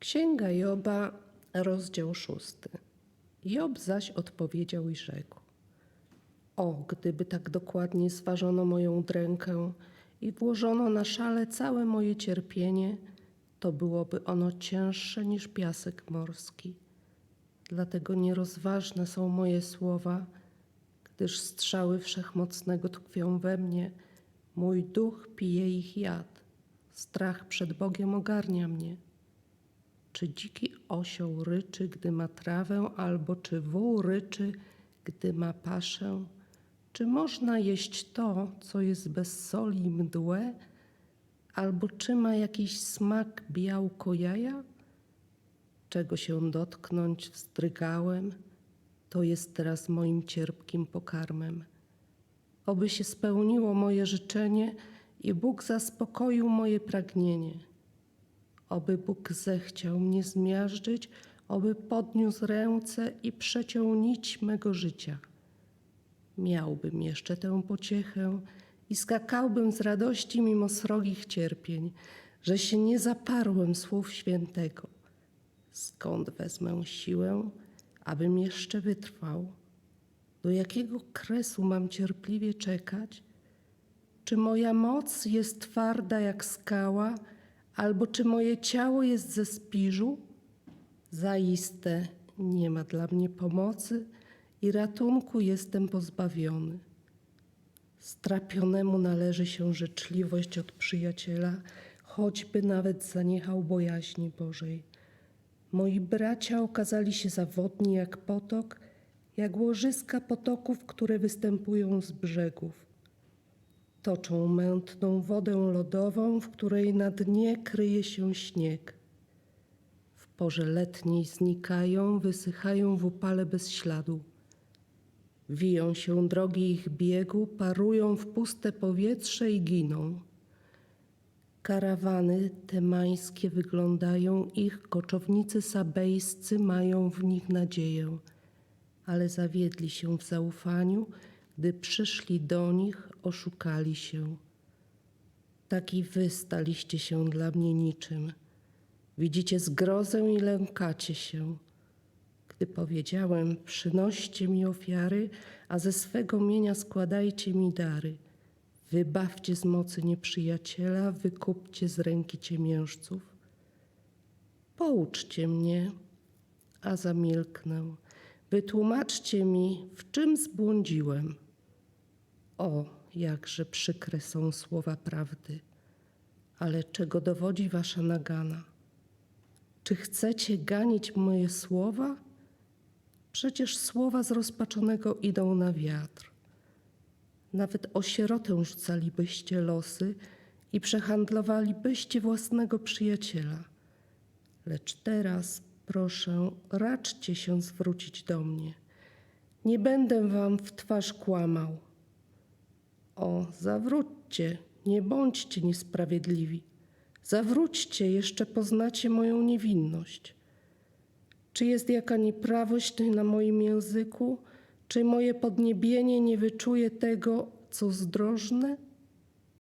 Księga Joba, rozdział szósty. Job zaś odpowiedział i rzekł: O, gdyby tak dokładnie zważono moją drękę i włożono na szale całe moje cierpienie, to byłoby ono cięższe niż piasek morski. Dlatego nierozważne są moje słowa, gdyż strzały wszechmocnego tkwią we mnie, mój duch pije ich jad, strach przed Bogiem ogarnia mnie. Czy dziki osioł ryczy, gdy ma trawę, albo czy wół ryczy, gdy ma paszę? Czy można jeść to, co jest bez soli mdłe? Albo czy ma jakiś smak białko jaja? Czego się dotknąć wzdrygałem, to jest teraz moim cierpkim pokarmem. Oby się spełniło moje życzenie i Bóg zaspokoił moje pragnienie. Oby Bóg zechciał mnie zmiażdżyć, oby podniósł ręce i przeciął nić mego życia. Miałbym jeszcze tę pociechę i skakałbym z radości mimo srogich cierpień, że się nie zaparłem słów świętego. Skąd wezmę siłę, abym jeszcze wytrwał? Do jakiego kresu mam cierpliwie czekać? Czy moja moc jest twarda jak skała, albo czy moje ciało jest ze spiżu? Zaiste nie ma dla mnie pomocy i ratunku jestem pozbawiony. Strapionemu należy się życzliwość od przyjaciela, choćby nawet zaniechał bojaźni Bożej. Moi bracia okazali się zawodni jak potok, jak łożyska potoków, które występują z brzegów. Toczą mętną wodę lodową, w której na dnie kryje się śnieg. W porze letniej znikają, wysychają w upale bez śladu. Wiją się drogi ich biegu, parują w puste powietrze i giną. Karawany temańskie wyglądają, ich koczownicy sabejscy mają w nich nadzieję, ale zawiedli się w zaufaniu, gdy przyszli do nich, oszukali się. Tak i wy staliście się dla mnie niczym. Widzicie zgrozę i lękacie się. Gdy powiedziałem, przynoście mi ofiary, a ze swego mienia składajcie mi dary. Wybawcie z mocy nieprzyjaciela, wykupcie z ręki ciemiężców. Pouczcie mnie, a zamilknę. Wytłumaczcie mi, w czym zbłądziłem. O, jakże przykre są słowa prawdy, ale czego dowodzi wasza nagana? Czy chcecie ganić moje słowa? Przecież słowa zrozpaczonego idą na wiatr. Nawet o sierotę rzucalibyście losy i przehandlowalibyście własnego przyjaciela. Lecz teraz, proszę, raczcie się zwrócić do mnie. Nie będę wam w twarz kłamał. O, zawróćcie, nie bądźcie niesprawiedliwi. Zawróćcie, jeszcze poznacie moją niewinność. Czy jest jaka nieprawość na moim języku? Czy moje podniebienie nie wyczuje tego, co zdrożne?